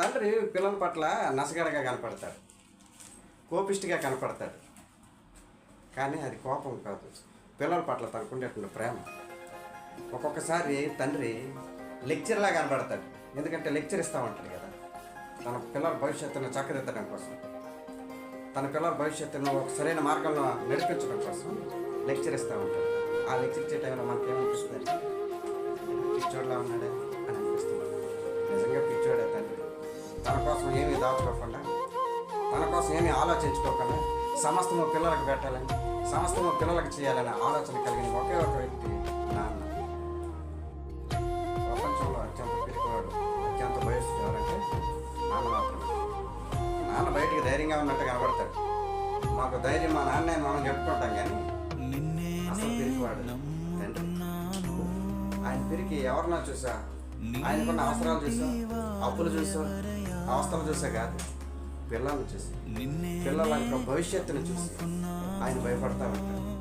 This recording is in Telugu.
తండ్రి పిల్లల పట్ల నసగడగా కనపడతాడు. కోపిష్టిగా కనపడతాడు. కానీ అది కోపం కాదు. పిల్లల పట్ల తనకుండేటువంటి ప్రేమ. ఒక్కొక్కసారి తండ్రి లెక్చర్లా కనపడతాడు. ఎందుకంటే లెక్చర్ ఇస్తూ ఉంటాడు కదా. తన పిల్లల భవిష్యత్తును చక్కదిద్దడం కోసం. తన పిల్లల భవిష్యత్తును ఒక సరైన మార్గంలో నడిపించడం కోసం లెక్చర్ ఇస్తూ ఉంటాడు. ఆ లెక్చర్ ఇచ్చే టైంలో మనకి చోట్ల ఉన్నాడే. తన కోసం ఏమీ దాచుకోకుండా తన కోసం ఏమీ ఆలోచించుకోకుండా సమస్తము పిల్లలకు పెట్టాలని సమస్తము పిల్లలకు చేయాలనే ఆలోచన కలిగిన ఒకే ఒక వ్యక్తి నాన్న ప్రపంచంలో అత్యంత పిరికివాడు అత్యంత వయస్సు ఎవరంటే నాన్న మాత్రమే. నాన్న బయటికి ధైర్యంగా ఉన్నట్టు కనబడతాడు. మాకు ధైర్యం మా నాన్నే మనం చెప్పుకుంటాం కానీ అసలు పిరికివాడు తండ్రి. ఆయన పిరికి ఎవరినో చూసా? ఆయనకున్న అవసరాలు చూసా? అప్పులు చూసా? అవస్థలు చూసా కాదు. పిల్లల్ని చూసి. పిల్లల యొక్క భవిష్యత్తును చూసి. ఆయన భయపడతా ఉంటాడు.